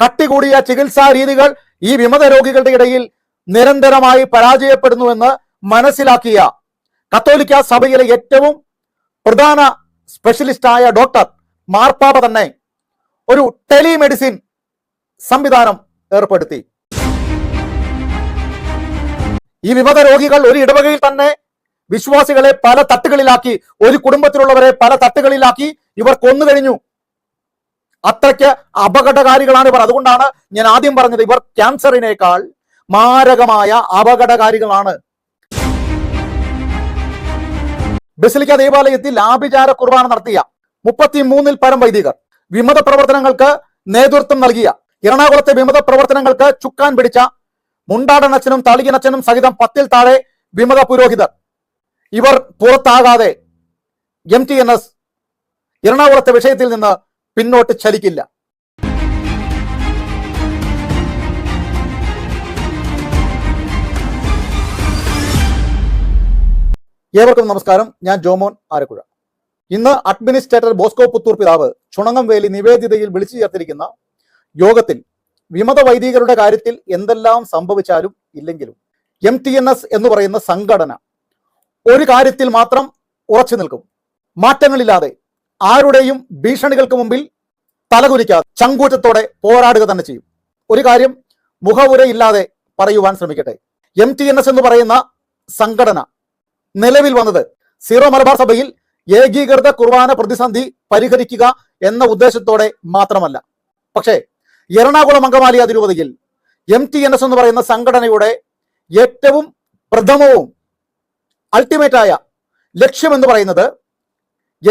കട്ടികൂടിയ ചികിത്സാ രീതികൾ ഈ വിമത രോഗികളുടെ ഇടയിൽ നിരന്തരമായി പരാജയപ്പെടുന്നുവെന്ന് മനസ്സിലാക്കിയ കത്തോലിക്ക സഭയിലെ ഏറ്റവും പ്രധാന സ്പെഷ്യലിസ്റ്റായ ഡോക്ടർ മാർപ്പാപ്പ തന്നെ ഒരു ടെലിമെഡിസിൻ സംവിധാനം ഏർപ്പെടുത്തി. ഈ വിമത രോഗികൾ ഒരു ഇടവകയിൽ തന്നെ വിശ്വാസികളെ പല തട്ടുകളിലാക്കി ഒരു കുടുംബത്തിലുള്ളവരെ പല തട്ടുകളിലാക്കി ഇവർ കൊന്നു കഴിഞ്ഞു. അത്രയ്ക്ക് അപകടകാരികളാണ് ഇവർ. അതുകൊണ്ടാണ് ഞാൻ ആദ്യം പറഞ്ഞത് ഇവർ ക്യാൻസറിനേക്കാൾ മാരകമായ അപകടകാരികളാണ്. ബസിലിക്ക ദേവാലയത്തിൽ ആഭിചാര കുർബാന നടത്തിയ മുപ്പത്തി മൂന്നിൽ പരം വൈദികർ വിമത പ്രവർത്തനങ്ങൾക്ക് നേതൃത്വം നൽകിയ എറണാകുളത്തെ വിമത പ്രവർത്തനങ്ങൾക്ക് ചുക്കാൻ പിടിച്ച മുണ്ടാടനച്ചനും തളിയനച്ചനും സഹിതം പത്തിൽ താഴെ വിമത പുരോഹിതർ. ഇവർ പുറത്താകാതെ എം ടി എൻ എസ് എറണാകുളത്തെ വിഷയത്തിൽ നിന്ന് പിന്നോട്ട് ചലിക്കില്ല. ഏവർക്കും നമസ്കാരം. ഞാൻ ജോമോൻ ആരക്കുഴ. ഇന്ന് അഡ്മിനിസ്ട്രേറ്റർ ബോസ്കോ പുത്തൂർ പിതാവ് ചുണങ്ങം വേലി നിവേദിതയിൽ വിളിച്ചു ചേർത്തിരിക്കുന്ന യോഗത്തിൽ വിമത വൈദികരുടെ കാര്യത്തിൽ എന്തെല്ലാം സംഭവിച്ചാലും ഇല്ലെങ്കിലും എം ടി എൻ എസ് എന്ന് പറയുന്ന സംഘടന ഒരു കാര്യത്തിൽ മാത്രം ഉറച്ചു നിൽക്കും. മാറ്റങ്ങളില്ലാതെ ആരുടെയും ഭീഷണികൾക്ക് മുമ്പിൽ തലകുലിക്കാതെ ചങ്കൂറ്റത്തോടെ പോരാടുക തന്നെ ചെയ്യും. ഒരു കാര്യം മുഖവുരയില്ലാതെ പറയുവാൻ ശ്രമിക്കട്ടെ. എം ടി എൻ എസ് എന്ന് പറയുന്ന സംഘടന നിലവിൽ വന്നത് സീറോ മലബാർ സഭയിൽ ഏകീകൃത കുർബാന പ്രതിസന്ധി പരിഹരിക്കുക എന്ന ഉദ്ദേശത്തോടെ മാത്രമല്ല. പക്ഷേ എറണാകുളം അങ്കമാലി അതിരൂപതയിൽ എം ടി എൻ എസ് എന്ന് പറയുന്ന സംഘടനയുടെ ഏറ്റവും പ്രഥമവും അൾട്ടിമേറ്റായ ലക്ഷ്യമെന്ന് പറയുന്നത്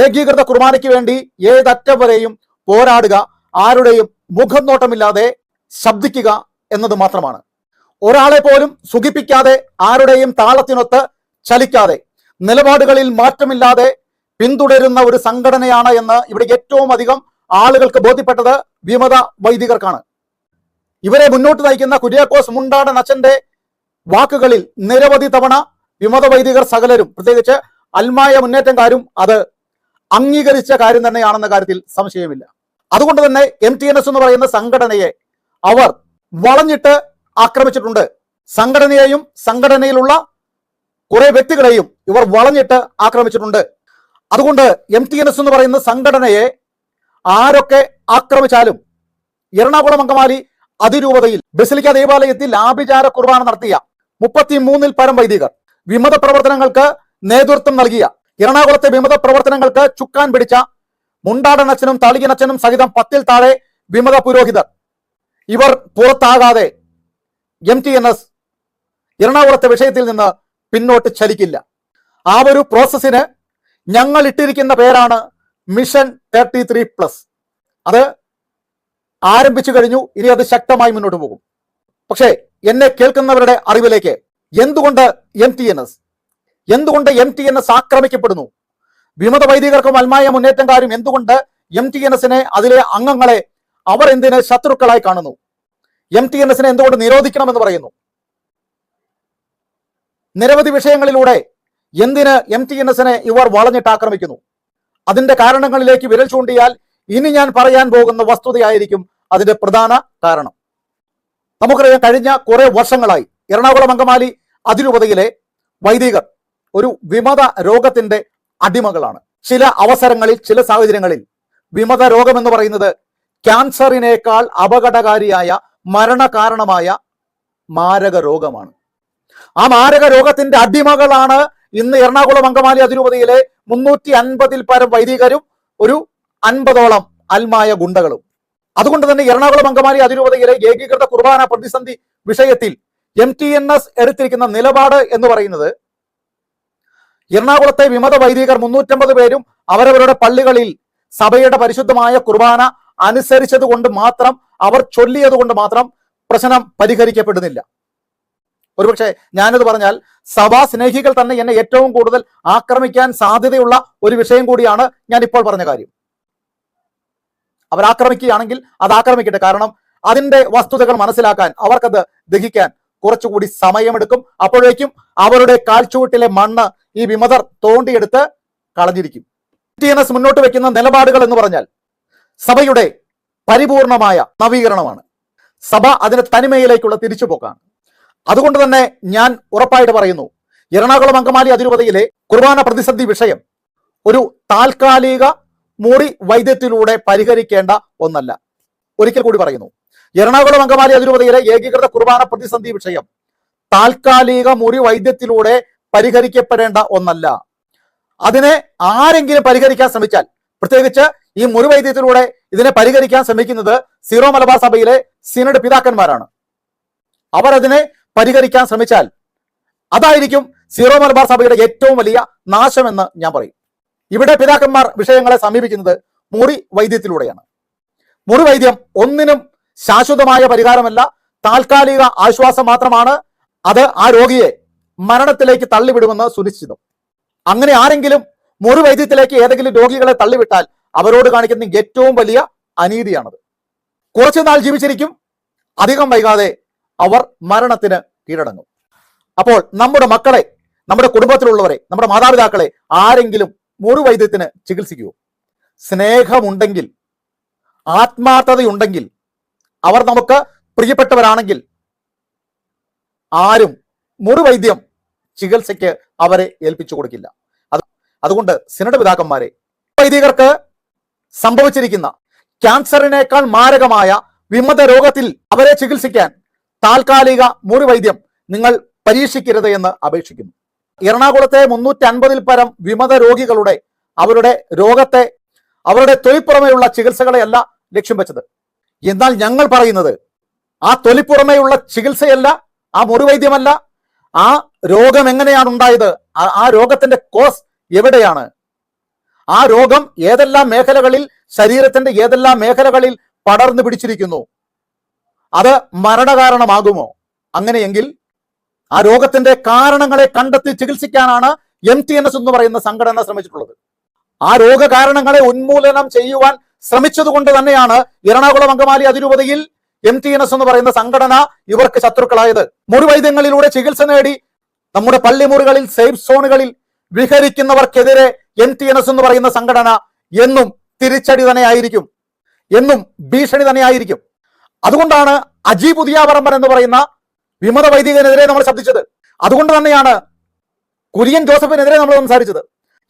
ഏകീകൃത കുർബാനയ്ക്ക് വേണ്ടി ഏതറ്റം വരെയും പോരാടുക ആരുടെയും മുഖം നോട്ടമില്ലാതെ ശബ്ദിക്കുക എന്നത് മാത്രമാണ്. ഒരാളെ പോലും സുഖിപ്പിക്കാതെ ആരുടെയും താളത്തിനൊത്ത് ചലിക്കാതെ നിലപാടുകളിൽ മാറ്റമില്ലാതെ പിന്തുടരുന്ന ഒരു സംഘടനയാണ് എന്ന് ഇവിടെ ഏറ്റവും അധികം ആളുകൾക്ക് ബോധ്യപ്പെട്ടത് വിമത വൈദികർക്കാണ്. ഇവരെ മുന്നോട്ട് നയിക്കുന്ന കുര്യാക്കോസ് മുണ്ടാടൻ അച്ഛന്റെ വാക്കുകളിൽ നിരവധി തവണ വിമത വൈദികർ സകലരും പ്രത്യേകിച്ച് അൽമായ മുന്നേറ്റംകാരും അത് അംഗീകരിച്ച കാര്യം തന്നെയാണെന്ന കാര്യത്തിൽ സംശയമില്ല. അതുകൊണ്ട് തന്നെ എം ടി എൻ എസ് എന്ന് പറയുന്ന സംഘടനയെ അവർ വളഞ്ഞിട്ട് ആക്രമിച്ചിട്ടുണ്ട്. സംഘടനയെയും സംഘടനയിലുള്ള കുറെ വ്യക്തികളെയും ഇവർ വളഞ്ഞിട്ട് ആക്രമിച്ചിട്ടുണ്ട്. അതുകൊണ്ട് എം ടി എൻ എസ് എന്ന് പറയുന്ന സംഘടനയെ ആരൊക്കെ ആക്രമിച്ചാലും എറണാകുളം അങ്കമാലി അതിരൂപതയിൽ ബസിലിക്ക ദേവാലയത്തിൽ ആഭിചാര കുർബാന നടത്തിയ മുപ്പത്തി മൂന്നിൽ പരം വൈദികർ വിമത പ്രവർത്തനങ്ങൾക്ക് നേതൃത്വം നൽകിയ എറണാകുളത്തെ വിമത പ്രവർത്തനങ്ങൾക്ക് ചുക്കാൻ പിടിച്ച മുണ്ടാടനച്ചനും തളികനച്ചനും സഹിതം പത്തിൽ താഴെ വിമത പുരോഹിതർ. ഇവർ പുറത്താകാതെ എം ടി എൻ എസ് എറണാകുളത്തെ വിഷയത്തിൽ നിന്ന് പിന്നോട്ട് ചലിക്കില്ല. ആ ഒരു പ്രോസസ്സിന് ഞങ്ങൾ ഇട്ടിരിക്കുന്ന പേരാണ് മിഷൻ തേർട്ടി ത്രീ പ്ലസ്. അത് ആരംഭിച്ചു കഴിഞ്ഞു ഇനി അത് ശക്തമായി മുന്നോട്ട് പോകും. പക്ഷേ എന്നെ കേൾക്കുന്നവരുടെ അറിവിലേക്ക് എന്തുകൊണ്ട് എം ടി എൻ എസ് എന്തുകൊണ്ട് എം ടി എൻ എസ് ആക്രമിക്കപ്പെടുന്നു? വിമത വൈദികർക്കും അൽമായ മുന്നേറ്റക്കാരും എന്തുകൊണ്ട് എം ടി എൻ എസിനെ അതിലെ അംഗങ്ങളെ അവർ എന്തിനെ ശത്രുക്കളായി കാണുന്നു? എം ടി എൻ എസിനെ എന്തുകൊണ്ട് നിരോധിക്കണമെന്ന് പറയുന്നു? നിരവധി വിഷയങ്ങളിലൂടെ എന്തിന് എം ടി എൻ എസിനെ ഇവർ വളഞ്ഞിട്ട് ആക്രമിക്കുന്നു? അതിന്റെ കാരണങ്ങളിലേക്ക് വിരൽ ചൂണ്ടിയാൽ ഇനി ഞാൻ പറയാൻ പോകുന്ന വസ്തുതയായിരിക്കും അതിന്റെ പ്രധാന കാരണം. നമുക്കറിയാം കഴിഞ്ഞ കുറെ വർഷങ്ങളായി എറണാകുളം അങ്കമാലി അതിരൂപതയിലെ വൈദികർ ഒരു വിമത രോഗത്തിന്റെ അടിമകളാണ്. ചില അവസരങ്ങളിൽ ചില സാഹചര്യങ്ങളിൽ വിമത രോഗം എന്ന് പറയുന്നത് ക്യാൻസറിനേക്കാൾ അപകടകാരിയായ മരണകാരണമായ മാരക രോഗമാണ്. ആ മാരക രോഗത്തിന്റെ അടിമകളാണ് ഇന്ന് എറണാകുളം അങ്കമാലി അതിരൂപതയിലെ മുന്നൂറ്റി അൻപതിൽ പരം വൈദികരും ഒരു അൻപതോളം അൽമായ ഗുണ്ടകളും. അതുകൊണ്ട് തന്നെ എറണാകുളം അങ്കമാലി അതിരൂപതയിലെ ഏകീകൃത കുർബാന പ്രതിസന്ധി വിഷയത്തിൽ എം ടി എൻ എസ് എടുത്തിരിക്കുന്ന നിലപാട് എന്ന് പറയുന്നത് എറണാകുളത്തെ വിമത വൈദികർ മുന്നൂറ്റമ്പത് പേരും അവരവരുടെ പള്ളികളിൽ സഭയുടെ പരിശുദ്ധമായ കുർബാന അനുസരിച്ചത് കൊണ്ട് മാത്രം അവർ ചൊല്ലിയത് കൊണ്ട് മാത്രം പ്രശ്നം പരിഹരിക്കപ്പെടുന്നില്ല. ഒരുപക്ഷെ ഞാനത് പറഞ്ഞാൽ സഭാ സ്നേഹികൾ തന്നെ എന്നെ ഏറ്റവും കൂടുതൽ ആക്രമിക്കാൻ സാധ്യതയുള്ള ഒരു വിഷയം കൂടിയാണ് ഞാൻ ഇപ്പോൾ പറഞ്ഞ കാര്യം. അവരാക്രമിക്കുകയാണെങ്കിൽ അത് ആക്രമിക്കട്ടെ. കാരണം അതിന്റെ വസ്തുതകൾ മനസ്സിലാക്കാൻ അവർക്കത് ദഹിക്കാൻ കുറച്ചുകൂടി സമയമെടുക്കും. അപ്പോഴേക്കും അവരുടെ കാൽച്ചുവട്ടിലെ മണ്ണ് ഈ വിമതർ തോണ്ടിയെടുത്ത് കളഞ്ഞിരിക്കും. ടി എൻ എസ് മുന്നോട്ട് വെക്കുന്ന നിലപാടുകൾ എന്ന് പറഞ്ഞാൽ സഭയുടെ പരിപൂർണമായ നവീകരണമാണ്. സഭ അതിന് തനിമയിലേക്കുള്ള തിരിച്ചുപോക്കാണ്. അതുകൊണ്ട് തന്നെ ഞാൻ ഉറപ്പായിട്ട് പറയുന്നു എറണാകുളം അങ്കമാലി അതിരൂപതയിലെ കുർബാന പ്രതിസന്ധി വിഷയം ഒരു താൽക്കാലിക മുറി വൈദ്യത്തിലൂടെ പരിഹരിക്കേണ്ട ഒന്നല്ല. ഒരിക്കൽ കൂടി പറയുന്നു എറണാകുളം അങ്കമാലി അതിരൂപതയിലെ ഏകീകൃത കുർബാന പ്രതിസന്ധി വിഷയം താൽക്കാലിക മുറി വൈദ്യത്തിലൂടെ പരിഹരിക്കപ്പെടേണ്ട ഒന്നല്ല. അതിനെ ആരെങ്കിലും പരിഹരിക്കാൻ ശ്രമിച്ചാൽ പ്രത്യേകിച്ച് ഈ മുറിവൈദ്യത്തിലൂടെ ഇതിനെ പരിഹരിക്കാൻ ശ്രമിക്കുന്നത് സീറോ മലബാർ സഭയിലെ സിനഡ് പിതാക്കന്മാരാണ്. അവർ അതിനെ പരിഹരിക്കാൻ ശ്രമിച്ചാൽ അതായിരിക്കും സീറോ മലബാർ സഭയുടെ ഏറ്റവും വലിയ നാശമെന്ന് ഞാൻ പറയും. ഇവിടെ പിതാക്കന്മാർ വിഷയങ്ങളെ സമീപിക്കുന്നത് മുറി വൈദ്യത്തിലൂടെയാണ്. മുറി വൈദ്യം ഒന്നിനും ശാശ്വതമായ പരിഹാരമല്ല താൽക്കാലിക ആശ്വാസം മാത്രമാണ് അത് ആ രോഗിയെ മരണത്തിലേക്ക് തള്ളിവിടുമെന്ന് സുനിശ്ചിതം. അങ്ങനെ ആരെങ്കിലും മുറിവൈദ്യത്തിലേക്ക് ഏതെങ്കിലും രോഗികളെ തള്ളിവിട്ടാൽ അവരോട് കാണിക്കുന്ന ഏറ്റവും വലിയ അനീതിയാണത്. കുറച്ചു നാൾ ജീവിച്ചിരിക്കും അധികം വൈകാതെ അവർ മരണത്തിന് കീഴടങ്ങും. അപ്പോൾ നമ്മുടെ മക്കളെ നമ്മുടെ കുടുംബത്തിലുള്ളവരെ നമ്മുടെ മാതാപിതാക്കളെ ആരെങ്കിലും മുറിവൈദ്യത്തിന് ചികിത്സിക്കൂ സ്നേഹമുണ്ടെങ്കിൽ ആത്മാർത്ഥതയുണ്ടെങ്കിൽ അവർ നമുക്ക് പ്രിയപ്പെട്ടവരാണെങ്കിൽ ആരും മുറിവൈദ്യം ചികിത്സയ്ക്ക് അവരെ ഏൽപ്പിച്ചു കൊടുക്കില്ല. അത് അതുകൊണ്ട് സിനഡ് പിതാക്കന്മാരെ വൈദികർക്ക് സംഭവിച്ചിരിക്കുന്ന ക്യാൻസറിനേക്കാൾ മാരകമായ വിമത രോഗത്തിൽ അവരെ ചികിത്സിക്കാൻ താൽക്കാലിക മുറിവൈദ്യം നിങ്ങൾ പരീക്ഷിക്കരുത് എന്ന് അപേക്ഷിക്കുന്നു. എറണാകുളത്തെ മുന്നൂറ്റി അൻപതിൽ പരം വിമത രോഗികളുടെ അവരുടെ രോഗത്തെ അവരുടെ തൊലിപ്പുറമെയുള്ള ചികിത്സകളെയല്ല ലക്ഷ്യം വെച്ചത്. എന്നാൽ ഞങ്ങൾ പറയുന്നത് ആ തൊലിപ്പുറമെയുള്ള ചികിത്സയല്ല ആ മുറിവൈദ്യമല്ല ആ രോഗം എങ്ങനെയാണ് ഉണ്ടായത്? ആ- രോഗത്തിന്റെ കോസ് എവിടെയാണ്? ആ രോഗം ഏതെല്ലാം മേഖലകളിൽ ശരീരത്തിന്റെ ഏതെല്ലാം മേഖലകളിൽ പടർന്നു പിടിച്ചിരിക്കുന്നു? അത് മരണകാരണമാകുമോ? അങ്ങനെയെങ്കിൽ ആ രോഗത്തിന്റെ കാരണങ്ങളെ കണ്ടെത്തി ചികിത്സിക്കാനാണ് എം ടി എൻ എസ് എന്ന് പറയുന്ന സംഘടന ശ്രമിച്ചിട്ടുള്ളത്. ആ രോഗകാരണങ്ങളെ ഉന്മൂലനം ചെയ്യുവാൻ ശ്രമിച്ചതുകൊണ്ട് തന്നെയാണ് എറണാകുളം അങ്കമാലി അതിരൂപതയിൽ എം ടി എൻ എസ് എന്ന് പറയുന്ന സംഘടന ഇവർക്ക് ശത്രുക്കളായത്. മുറിവൈദ്യങ്ങളിലൂടെ ചികിത്സ നേടി. നമ്മുടെ പള്ളിമുറികളിൽ സേഫ് സോണുകളിൽ വിഹരിക്കുന്നവർക്കെതിരെ എം ടി എൻ എസ് എന്ന് പറയുന്ന സംഘടന എന്നും തിരിച്ചടി തന്നെയായിരിക്കും. എന്നും ഭീഷണി തന്നെയായിരിക്കും. അതുകൊണ്ടാണ് അജി പുതിയാപറമ്പൻ എന്ന് പറയുന്ന വിമത വൈദികനെതിരെ നമ്മൾ ശബ്ദിച്ചത്. അതുകൊണ്ട് തന്നെയാണ് കുര്യൻ ജോസഫിനെതിരെ നമ്മൾ സംസാരിച്ചത്.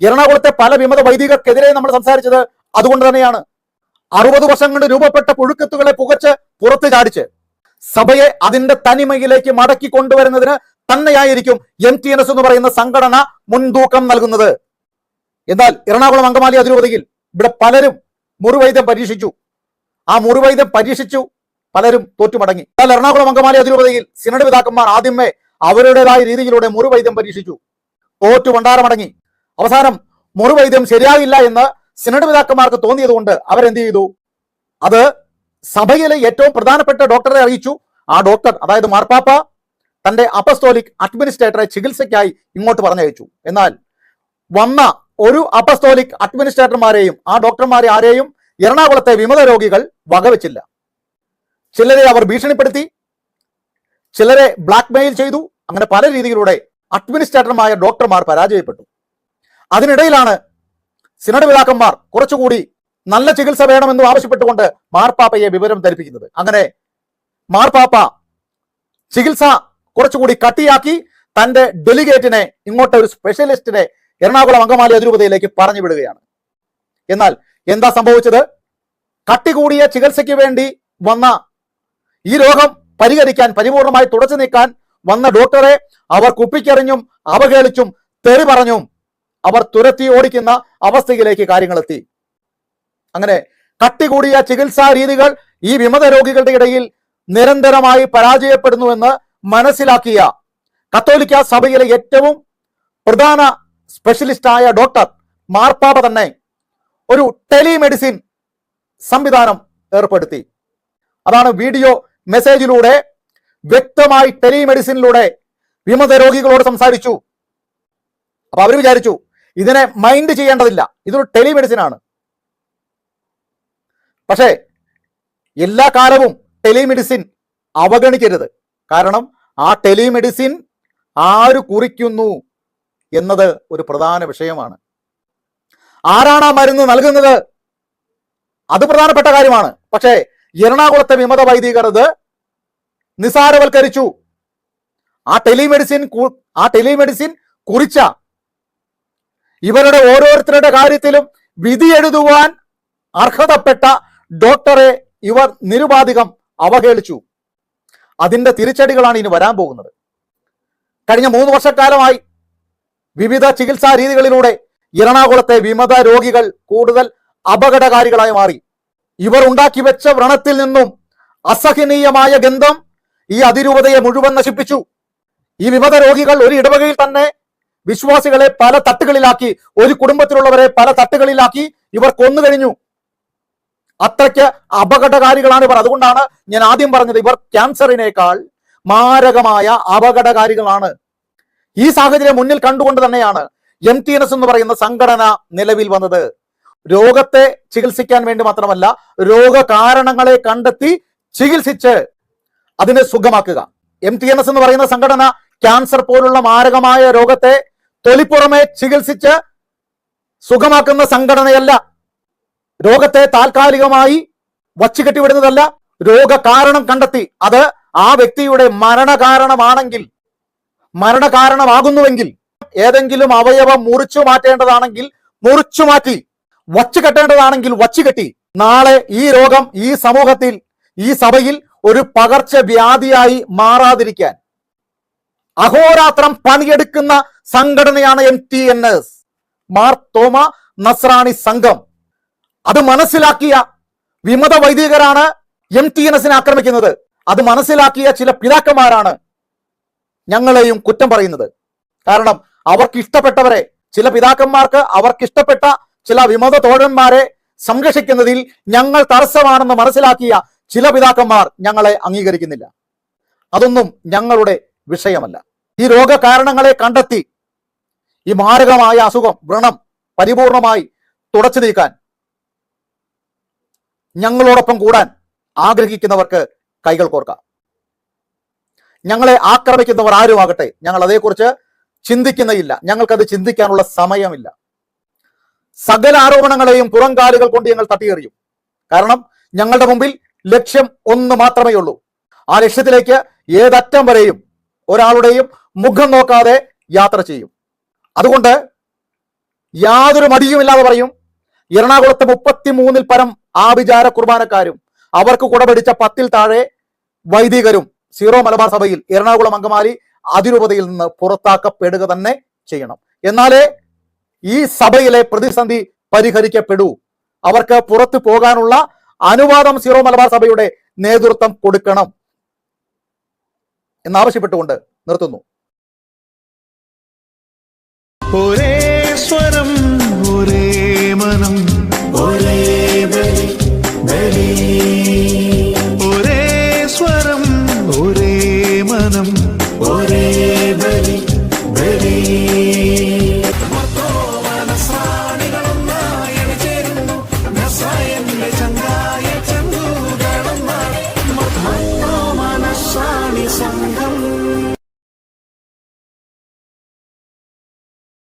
എറണാകുളത്തെ പല വിമത വൈദികർക്കെതിരെ നമ്മൾ സംസാരിച്ചത്. അതുകൊണ്ട് തന്നെയാണ് അറുപത് വർഷം കൊണ്ട് രൂപപ്പെട്ട പുഴുക്കത്തുകളെ പുകച്ച് പുറത്തു ചാടിച്ച് സഭയെ അതിന്റെ തനിമയിലേക്ക് മടക്കി കൊണ്ടുവരുന്നതിന് തന്നെയായിരിക്കും എം ടി എൻ എസ് എന്ന് പറയുന്ന സംഘടന മുൻതൂക്കം നൽകുന്നത്. എന്നാൽ എറണാകുളം അങ്കമാലി അതിരൂപതയിൽ ഇവിടെ പലരും മുറിവൈദ്യം പരീക്ഷിച്ചു. ആ മുറിവൈദ്യം പരീക്ഷിച്ചു പലരും തോറ്റുമടങ്ങി. എന്നാൽ എറണാകുളം അങ്കമാലി അതിരൂപതയിൽ സിനഡ് പിതാക്കന്മാർ ആദ്യമേ അവരുടേതായ രീതിയിലൂടെ മുറിവൈദ്യം പരീക്ഷിച്ചു. തോറ്റു ഭണ്ഡാരമടങ്ങി. അവസാനം മുറിവൈദ്യം ശരിയാകില്ല എന്ന് സിനഡ് പിതാക്കന്മാർക്ക് തോന്നിയതുകൊണ്ട് അവരെന്ത് ചെയ്തു? അത് സഭയിലെ ഏറ്റവും പ്രധാനപ്പെട്ട ഡോക്ടറെ അറിയിച്ചു. ആ ഡോക്ടർ അതായത് മാർപ്പാപ്പ തന്റെ അപ്പസ്തോലിക് അഡ്മിനിസ്ട്രേറ്ററെ ചികിത്സയ്ക്കായി ഇങ്ങോട്ട് പറഞ്ഞയച്ചു. എന്നാൽ വന്ന ഒരു അപ്പസ്തോലിക് അഡ്മിനിസ്ട്രേറ്റർമാരെയും ആ ഡോക്ടർമാരെ ആരെയും എറണാകുളത്തെ വിമത രോഗികൾ വകവെച്ചില്ല. ചിലരെ അവർ ഭീഷണിപ്പെടുത്തി ചിലരെ ബ്ലാക്ക് മെയിൽ ചെയ്തു. അങ്ങനെ പല രീതിയിലൂടെ അഡ്മിനിസ്ട്രേറ്റർമായ ഡോക്ടർമാർ പരാജയപ്പെട്ടു. അതിനിടയിലാണ് സിനഡ് പിതാക്കന്മാർ കുറച്ചുകൂടി നല്ല ചികിത്സ വേണമെന്ന് ആവശ്യപ്പെട്ടുകൊണ്ട് മാർപ്പാപ്പയെ വിവരം ധരിപ്പിക്കുന്നത്. അങ്ങനെ മാർപ്പാപ്പ ചികിത്സ കുറച്ചുകൂടി കട്ടിയാക്കി തന്റെ ഡെലിഗേറ്റിനെ ഇങ്ങോട്ട് ഒരു സ്പെഷ്യലിസ്റ്റിനെ എറണാകുളം അങ്കമാലി അതിരൂപതയിലേക്ക് പറഞ്ഞു വിടുകയാണ്. എന്നാൽ എന്താ സംഭവിച്ചത്? കട്ടി കൂടിയ ചികിത്സയ്ക്ക് വേണ്ടി വന്ന ഈ രോഗം പരിഹരിക്കാൻ പരിപൂർണമായി തുടച്ചു നീക്കാൻ വന്ന ഡോക്ടറെ അവർ കുപ്പിക്കെറിഞ്ഞും അവഹേളിച്ചും തെറി പറഞ്ഞും അവർ തുരത്തി ഓടിക്കുന്ന അവസ്ഥയിലേക്ക് കാര്യങ്ങൾ എത്തി. അങ്ങനെ കട്ടി കൂടിയ ചികിത്സാ രീതികൾ ഈ വിമത രോഗികളുടെ ഇടയിൽ നിരന്തരമായി പരാജയപ്പെടുന്നുവെന്ന് മനസ്സിലാക്കിയ കത്തോലിക്ക സഭയിലെ ഏറ്റവും പ്രധാന സ്പെഷ്യലിസ്റ്റായ ഡോക്ടർ മാർപ്പാപ്പ തന്നെ ഒരു ടെലിമെഡിസിൻ സംവിധാനം ഏർപ്പെടുത്തി. അതാണ് വീഡിയോ മെസ്സേജിലൂടെ വ്യക്തമായി ടെലിമെഡിസിനിലൂടെ വിമത രോഗികളോട് സംസാരിച്ചു. അപ്പൊ അവർ വിചാരിച്ചു ഇതിനെ മൈൻഡ് ചെയ്യേണ്ടതില്ല. ഇതൊരു ടെലിമെഡിസിൻ ആണ്. പക്ഷേ എല്ലാ കാലവും ടെലിമെഡിസിൻ അവഗണിക്കരുത്. കാരണം ആ ടെലിമെഡിസിൻ ആര് കുറിക്കുന്നു എന്നത് ഒരു പ്രധാന വിഷയമാണ്. ആരാണ് ആ മരുന്ന് നൽകുന്നത്? അത് പ്രധാനപ്പെട്ട കാര്യമാണ്. പക്ഷേ എറണാകുളത്തെ വിമത വൈദികർ ഇത് നിസാരവൽക്കരിച്ചു ആ ടെലിമെഡിസിൻ ആ ടെലിമെഡിസിൻ കുറിച്ച ഇവരുടെ ഓരോരുത്തരുടെ കാര്യത്തിലും വിധി എഴുതുവാൻ അർഹതപ്പെട്ട ഡോക്ടറെ ഇവർ നിരുപാധികം അവഹേളിച്ചു. അതിന്റെ തിരിച്ചടികളാണ് ഇനി വരാൻ പോകുന്നത്. കഴിഞ്ഞ മൂന്ന് വർഷക്കാലമായി വിവിധ ചികിത്സാ രീതികളിലൂടെ എറണാകുളത്തെ വിമത രോഗികൾ കൂടുതൽ അപകടകാരികളായി മാറി. ഇവർ ഉണ്ടാക്കി വെച്ച വ്രണത്തിൽ നിന്നും അസഹനീയമായ ഗന്ധം ഈ അതിരൂപതയെ മുഴുവൻ നശിപ്പിച്ചു. ഈ വിമത രോഗികൾ ഒരു ഇടവകയിൽ തന്നെ വിശ്വാസികളെ പല തട്ടുകളിലാക്കി ഒരു കുടുംബത്തിലുള്ളവരെ പല തട്ടുകളിലാക്കി ഇവർ കൊന്നു കഴിഞ്ഞു അത്രയ്ക്ക് അപകടകാരികളാണ് ഇവർ. അതുകൊണ്ടാണ് ഞാൻ ആദ്യം പറഞ്ഞത് ഇവർ ക്യാൻസറിനേക്കാൾ മാരകമായ അപകടകാരികളാണ്. ഈ സാഹചര്യം മുന്നിൽ കണ്ടുകൊണ്ട് തന്നെയാണ് എം ടി എൻ എസ് എന്ന് പറയുന്ന സംഘടന നിലവിൽ വന്നത്. രോഗത്തെ ചികിത്സിക്കാൻ വേണ്ടി മാത്രമല്ല രോഗകാരണങ്ങളെ കണ്ടെത്തി ചികിത്സിച്ച് അതിനെ സുഖമാക്കുക. എം ടി എൻ എസ് എന്ന് പറയുന്ന സംഘടന ക്യാൻസർ പോലുള്ള മാരകമായ രോഗത്തെ തൊലിപ്പുറമെ ചികിത്സിച്ച് സുഖമാക്കുന്ന സംഘടനയല്ല. രോഗത്തെ താൽക്കാലികമായി വച്ചുകെട്ടിവിടുന്നതല്ല. രോഗകാരണം കണ്ടെത്തി. അത് ആ വ്യക്തിയുടെ മരണകാരണമാണെങ്കിൽ മരണകാരണമാകുന്നുവെങ്കിൽ ഏതെങ്കിലും അവയവം മുറിച്ചു മാറ്റേണ്ടതാണെങ്കിൽ മുറിച്ചു മാറ്റി വച്ചു കെട്ടേണ്ടതാണെങ്കിൽ വച്ചു കെട്ടി നാളെ ഈ രോഗം ഈ സമൂഹത്തിൽ ഈ സഭയിൽ ഒരു പകർച്ചവ്യാധിയായി മാറാതിരിക്കാൻ. അഹോരാത്രം പണിയെടുക്കുന്ന സംഘടനയാണ് M T N S. Mar Thoma Nasrani Sangham. അത് മനസ്സിലാക്കിയ വിമത വൈദികരാണ് എം ടി എൻ എസിനെ ആക്രമിക്കുന്നത്. അത് മനസ്സിലാക്കിയ ചില പിതാക്കന്മാരാണ് ഞങ്ങളെയും കുറ്റം പറയുന്നത്. കാരണം അവർക്ക് ഇഷ്ടപ്പെട്ടവരെ ചില പിതാക്കന്മാർക്ക് അവർക്ക് ഇഷ്ടപ്പെട്ട ചില വിമത തോഴന്മാരെ സംരക്ഷിക്കുന്നതിൽ ഞങ്ങൾ തടസ്സമാണെന്ന് മനസ്സിലാക്കിയ ചില പിതാക്കന്മാർ ഞങ്ങളെ അംഗീകരിക്കുന്നില്ല. അതൊന്നും ഞങ്ങളുടെ വിഷയമല്ല. ഈ രോഗകാരണങ്ങളെ കണ്ടെത്തി ഈ മാരകമായ അസുഖം വ്രണം പരിപൂർണമായി തുടച്ചു നീക്കാൻ ഞങ്ങളോടൊപ്പം കൂടാൻ ആഗ്രഹിക്കുന്നവർക്ക് കൈകൾ കോർക്കാം. ഞങ്ങളെ ആക്രമിക്കുന്നവർ ആരുമാകട്ടെ? ഞങ്ങൾ അതേക്കുറിച്ച് ചിന്തിക്കുന്നയില്ല. ഞങ്ങൾക്കത് ചിന്തിക്കാനുള്ള സമയമില്ല. സകല ആരോപണങ്ങളെയും പുറംകാലുകൾ കൊണ്ട് ഞങ്ങൾ തട്ടിയെറിയും. കാരണം ഞങ്ങളുടെ മുമ്പിൽ ലക്ഷ്യം ഒന്ന് മാത്രമേ ഉള്ളൂ. ആ ലക്ഷ്യത്തിലേക്ക് ഏതറ്റം വരെയും ഒരാളുടെയും മുഖം നോക്കാതെ യാത്ര ചെയ്യും. അതുകൊണ്ട് യാതൊരു മടിയുമില്ലാതെ പറയും എറണാകുളത്ത് മുപ്പത്തിമൂന്നിൽ പരം ആഭിചാര കുർബാനക്കാരും അവർക്ക് കുടപിടിച്ച പത്തിൽ താഴെ വൈദികരും സീറോ മലബാർ സഭയിൽ എറണാകുളം അങ്കമാലി അതിരൂപതയിൽ നിന്ന് പുറത്താക്കപ്പെടുക തന്നെ ചെയ്യണം. എന്നാലേ ഈ സഭയിലെ പ്രതിസന്ധി പരിഹരിക്കപ്പെടൂ. അവർക്ക് പുറത്തു പോകാനുള്ള അനുവാദം സീറോ മലബാർ സഭയുടെ നേതൃത്വം കൊടുക്കണം എന്നാവശ്യപ്പെട്ടുകൊണ്ട് നിർത്തുന്നു. ഒരേ സ്വരം ഒരേ